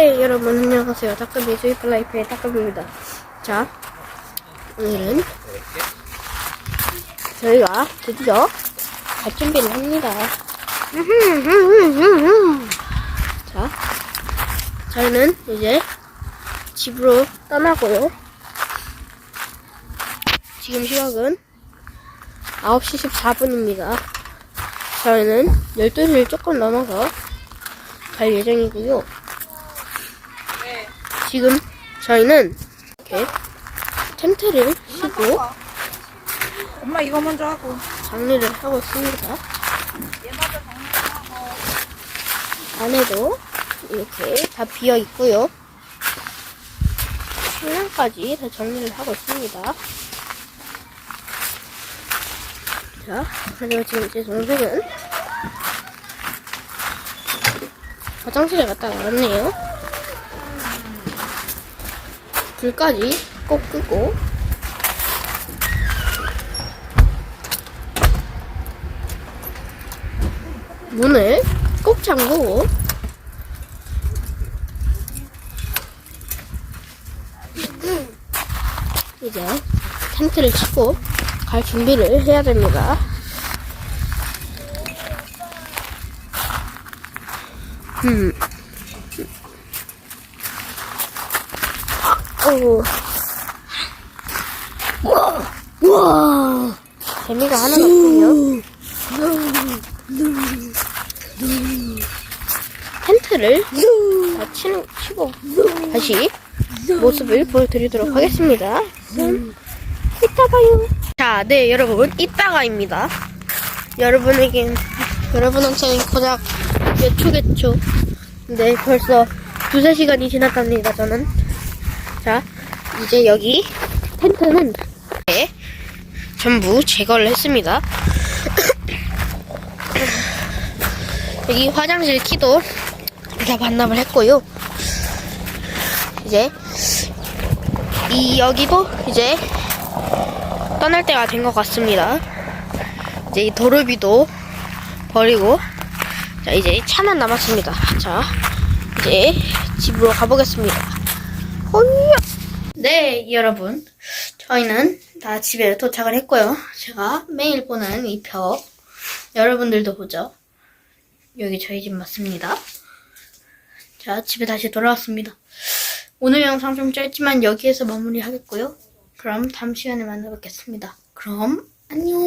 네, 여러분 안녕하세요. 다크비 스위플 라이프의 다크비입니다. 자, 오늘은 저희가 드디어 갈 준비를 합니다. 자, 저희는 이제 집으로 떠나고요. 지금 시각은 9시 14분입니다. 저희는 12시를 조금 넘어서 갈 예정이고요. 지금 저희는 이렇게 텐트를 치고 엄마 이거 먼저 하고 정리를 하고 있습니다. 안에도 이렇게 다 비어 있고요. 신랑까지 다 정리를 하고 있습니다. 자, 그리고 지금 제 동생은 화장실에 갔다 나왔네요. 불까지 꼭 끄고 문을 꼭 잠그고 이제 텐트를 치고 갈 준비를 해야 됩니다. 음. 오. 우와. 우와. 재미가 하나도 없군요. 텐트를 다 치는, 치고 다시 모습을 보여드리도록 하겠습니다. 음, 이따 봐요. 자, 네, 여러분. 이따가입니다. 여러분에겐, 여러분 한테는 고작 몇 초겠죠. 근데 벌써 두세 시간이 지났답니다, 저는. 자, 이제 여기 텐트는 네, 전부 제거를 했습니다. 여기 화장실 키도 다 반납을 했고요. 이제 이 여기도 이제 떠날 때가 된 것 같습니다. 이제 이 도르비도 버리고 자 이제 차만 남았습니다. 자 이제 집으로 가보겠습니다. 호이야. 네 여러분 저희는 다 집에 도착을 했고요. 제가 매일 보는 이 벽 여러분들도 보죠. 여기 저희 집 맞습니다. 자, 집에 다시 돌아왔습니다. 오늘 영상 좀 짧지만 여기에서 마무리하겠고요. 그럼 다음 시간에 만나 뵙겠습니다. 그럼 안녕.